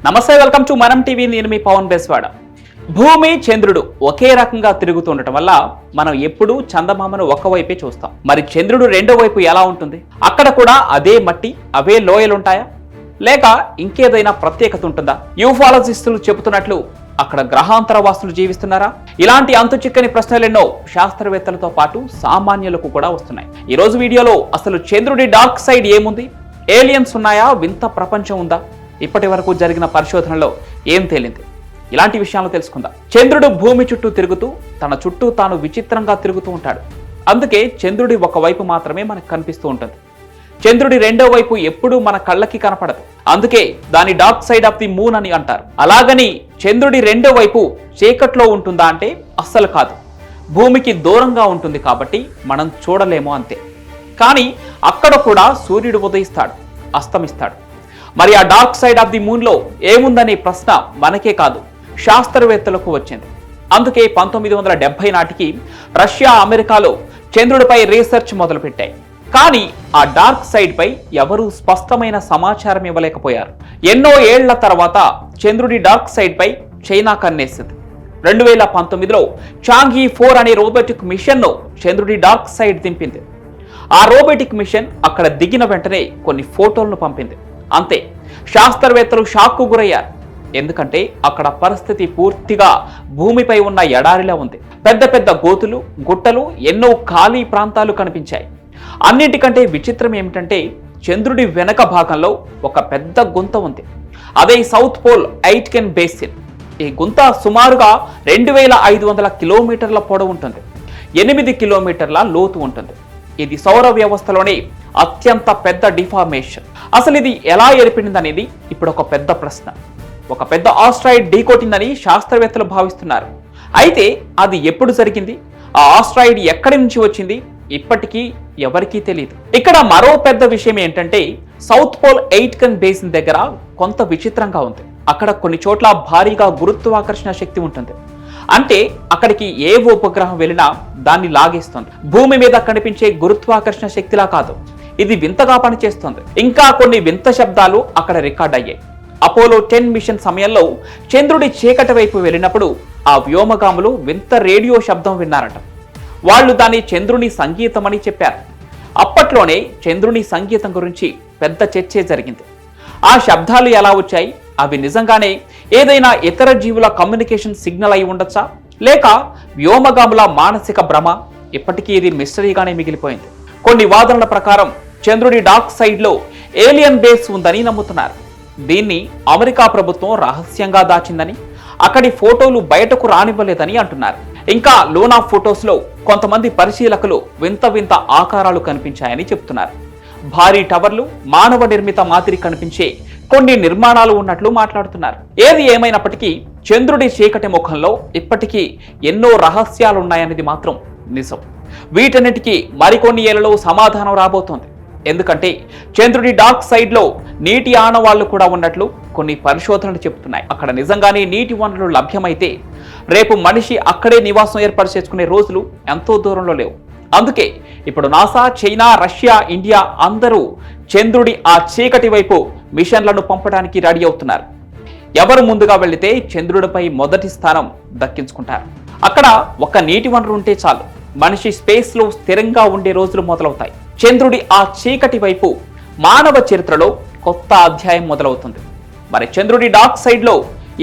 నమస్తే welcome to మనం TV. నేను మీ పవన్ బెస్వాడ. భూమి చంద్రుడు ఒకే రకంగా తిరుగుతుండటం వల్ల మనం ఎప్పుడూ చందమామను ఒకవైపే చూస్తాం. మరి చంద్రుడు రెండో వైపు ఎలా ఉంటుంది? అక్కడ కూడా అదే మట్టి అవే లోయలు ఉంటాయా లేక ఇంకేదైనా ప్రత్యేకత ఉంటుందా? యూఫాలజిస్టులు చెబుతున్నట్లు అక్కడ గ్రహాంతర వాసులు జీవిస్తున్నారా? ఇలాంటి అంతు చిక్కని ప్రశ్నలెన్నో శాస్త్రవేత్తలతో పాటు సామాన్యులకు కూడా వస్తున్నాయి. ఈ రోజు వీడియోలో అసలు చంద్రుడి డార్క్ సైడ్ ఏముంది? ఏలియన్స్ ఉన్నాయా? వింత ప్రపంచం ఉందా? ఇప్పటి వరకు జరిగిన పరిశోధనలో ఏం తేలింది? ఇలాంటి విషయాలు తెలుసుకుందాం. చంద్రుడు భూమి చుట్టూ తిరుగుతూ తన చుట్టూ తాను విచిత్రంగా తిరుగుతూ ఉంటాడు. అందుకే చంద్రుడి ఒక వైపు మాత్రమే మనకు కనిపిస్తూ ఉంటుంది. చంద్రుడి రెండో వైపు ఎప్పుడూ మన కళ్ళకి కనపడదు. అందుకే దాని dark side of the moon అని అంటారు. అలాగని చంద్రుడి రెండో వైపు చీకట్లో ఉంటుందా అంటే అస్సలు కాదు. భూమికి దూరంగా ఉంటుంది కాబట్టి మనం చూడలేము అంతే. కానీ అక్కడ కూడా సూర్యుడు ఉదయిస్తాడు అస్తమిస్తాడు. మరి ఆ డార్క్ సైడ్ ఆఫ్ ది మూన్లో ఏముందనే ప్రశ్న మనకే కాదు శాస్త్రవేత్తలకు వచ్చింది. అందుకే పంతొమ్మిది వందల డెబ్బై నాటికి రష్యా అమెరికాలో చంద్రుడిపై రీసెర్చ్ మొదలుపెట్టాయి. కానీ ఆ డార్క్ సైడ్ పై ఎవరూ స్పష్టమైన సమాచారం ఇవ్వలేకపోయారు. ఎన్నో ఏళ్ళ తర్వాత చంద్రుడి డార్క్ సైడ్ పై చైనా కన్నేసింది. రెండు వేల పంతొమ్మిదిలో చాంగీ ఫోర్ అనే రోబోటిక్ మిషన్ను చంద్రుడి డార్క్ సైడ్ దింపింది. ఆ రోబోటిక్ మిషన్ అక్కడ దిగిన వెంటనే కొన్ని ఫోటోలను పంపింది. అంతే. శాస్త్రవేత్తలు షాక్కు గురయ్యారు. ఎందుకంటే అక్కడ పరిస్థితి పూర్తిగా భూమిపై ఉన్న ఎడారిలా ఉంది. పెద్ద పెద్ద గోతులు గుట్టలు ఎన్నో ఖాళీ ప్రాంతాలు కనిపించాయి. అన్నిటికంటే విచిత్రం ఏమిటంటే చంద్రుడి వెనక భాగంలో ఒక పెద్ద గుంత ఉంది. అదే సౌత్ పోల్ ఐట్కెన్ బేసిన్. ఈ గుంత సుమారుగా రెండు వేల ఐదు వందల కిలోమీటర్ల పొడవు ఉంటుంది. ఎనిమిది కిలోమీటర్ల లోతు ఉంటుంది. ఇది సౌర వ్యవస్థలోనే అత్యంత పెద్ద డిఫార్మేషన్ అసలు ఇది ఎలా ఏర్పడిందనేది ఇప్పుడు ఒక పెద్ద ప్రశ్న. ఒక పెద్ద ఆస్ట్రాయిడ్ ఢీకొట్టిందని శాస్త్రవేత్తలు భావిస్తున్నారు. అయితే అది ఎప్పుడు జరిగింది? ఆ ఆస్ట్రాయిడ్ ఎక్కడి నుంచి వచ్చింది? ఇప్పటికీ ఎవరికీ తెలియదు ఇక్కడ మరో పెద్ద విషయం ఏంటంటే south pole Aitken basin దగ్గర కొంత విచిత్రంగా ఉంది. అక్కడ కొన్ని చోట్ల భారీగా గురుత్వాకర్షణ శక్తి ఉంటుంది. అంటే అక్కడికి ఏ ఉపగ్రహం వెళ్ళినా దాన్ని లాగేస్తుంది. భూమి మీద కనిపించే గురుత్వాకర్షణ శక్తిలా కాదు. ఇది వింతగా పనిచేస్తుంది. ఇంకా కొన్ని వింత శబ్దాలు అక్కడ రికార్డ్ అయ్యాయి. అపోలో టెన్ మిషన్ సమయంలో చంద్రుడి చీకటి వైపు వెళ్ళినప్పుడు ఆ వ్యోమగాములు వింత రేడియో శబ్దం విన్నారట. వాళ్ళు దాని చంద్రుని సంగీతం అని చెప్పారు. అప్పట్లోనే చంద్రుని సంగీతం గురించి పెద్ద చర్చే జరిగింది. ఆ శబ్దాలు ఎలా వచ్చాయి? అవి నిజంగానే ఏదైనా ఇతర జీవుల కమ్యూనికేషన్ సిగ్నల్ అయి ఉండొచ్చా? లేక వ్యోమగాముల మానసిక భ్రమ ఇప్పటికీ ఇది మిస్టరీగానే మిగిలిపోయింది. కొన్ని వాదనల ప్రకారం చంద్రుడి డార్క్ సైడ్లో ఏలియన్ బేస్ ఉందని నమ్ముతున్నారు. దీన్ని అమెరికా ప్రభుత్వం రహస్యంగా దాచిందని అక్కడి ఫోటోలు బయటకు రానివ్వలేదని అంటున్నారు. ఇంకా లోనా ఫొటోస్లో కొంతమంది పరిశీలకులు వింత వింత ఆకారాలు కనిపించాయని చెప్తున్నారు. భారీ టవర్లు మానవ నిర్మిత మాదిరి కనిపించే కొన్ని నిర్మాణాలు ఉన్నట్లు మాట్లాడుతున్నారు. ఏది ఏమైనప్పటికీ చంద్రుడి చీకటి ముఖంలో ఇప్పటికీ ఎన్నో రహస్యాలున్నాయనేది మాత్రం నిజం. వీటన్నిటికీ మరికొన్ని ఏళ్ళలో సమాధానం రాబోతోంది. ఎందుకంటే చంద్రుడి డార్క్ సైడ్లో నీటి ఆనవాళ్ళు కూడా ఉన్నట్లు కొన్ని పరిశోధనలు చెబుతున్నాయి. అక్కడ నిజంగానే నీటి వనరులు లభ్యమైతే రేపు మనిషి అక్కడే నివాసం ఏర్పాటు చేసుకునే రోజులు ఎంతో దూరంలో లేవు. అందుకే ఇప్పుడు నాసా చైనా రష్యా ఇండియా అందరూ చంద్రుడి ఆ చీకటి వైపు మిషన్లను పంపడానికి రెడీ అవుతున్నారు. ఎవరు ముందుగా వెళితే చంద్రుడిపై మొదటి స్థానం దక్కించుకుంటారు. అక్కడ ఒక నీటి వనరు ఉంటే చాలు. మనిషి స్పేస్లో స్థిరంగా ఉండే రోజులు మొదలవుతాయి. చంద్రుడి ఆ చీకటి వైపు మానవ చరిత్రలో కొత్త అధ్యాయం మొదలవుతుంది. మరి చంద్రుడి డార్క్ సైడ్లో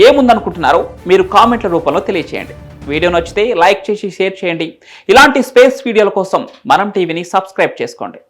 ఏముందనుకుంటున్నారో మీరు కామెంట్ల రూపంలో తెలియచేయండి. వీడియో నచ్చితే లైక్ చేసి షేర్ చేయండి. ఇలాంటి స్పేస్ వీడియోల కోసం మనం టీవీని సబ్స్క్రైబ్ చేసుకోండి.